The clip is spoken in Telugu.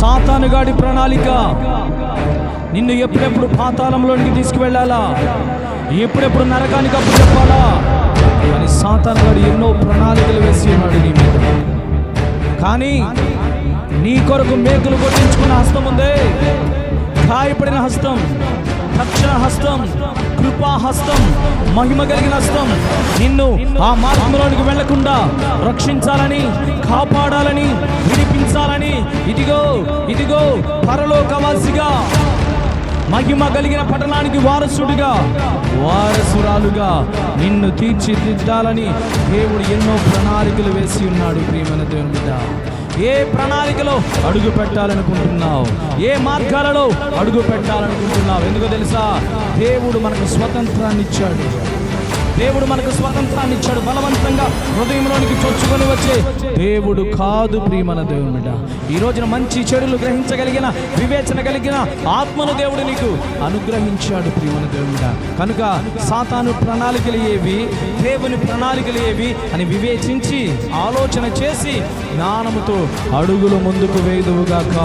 సాతానుగాడి ప్రణాళిక. నిన్ను ఎప్పుడెప్పుడు పాతాళంలోనికి తీసుకువెళ్ళాలా? ఎప్పుడెప్పుడు నరకానికి అప్పు చెప్పాలా? అని సాతానుగాడు ఎన్నో ప్రణాళికలు వేసి ఉన్నాడు నీ మీద. కానీ నీ కొరకు మేకులు కొట్టించుకున్న హస్తం ఉందే. గాయపడిన హస్తం రక్షణ హస్తం కృపా హస్తం మహిమ కలిగిన హస్తం నిన్ను ఆ మార్గంలోనికి వెళ్ళకుండా రక్షించాలని కాపాడాలని ఇదిగో ఇదిగో పరలోకవాసిగా. మహిమ కలిగిన పట్టణానికి వారసుడిగా వారసురాలుగా నిన్ను తీర్చిదిద్దాలని దేవుడు ఎన్నో ప్రణాళికలు వేసి ఉన్నాడు ప్రియమైన దేవుని బిడ్డ. ఏ ప్రణాళికలో అడుగు పెట్టాలనుకుంటున్నావు? ఏ మార్గాలలో అడుగు పెట్టాలనుకుంటున్నావు? ఎందుకో తెలుసా? దేవుడు మనకు స్వతంత్రాన్ని ఇచ్చాడు. దేవుడు మనకు స్వతంత్రాన్ని ఇచ్చాడు. బలవంతంగా హృదయంలోనికి చొచ్చుకొని వచ్చే దేవుడు కాదు ప్రియమన దేవుడు ఈ రోజున మంచి చెడులు గ్రహించగలిగిన వివేచన కలిగిన ఆత్మను దేవుడు నీకు అనుగ్రహించాడు ప్రియమన దేవుడు కనుక సాతాను ప్రణాళికలు ఏవి దేవుని ప్రణాళికలు ఏవి అని వివేచించి ఆలోచన చేసి జ్ఞానముతో అడుగులు ముందుకు వేయుదువుగాక.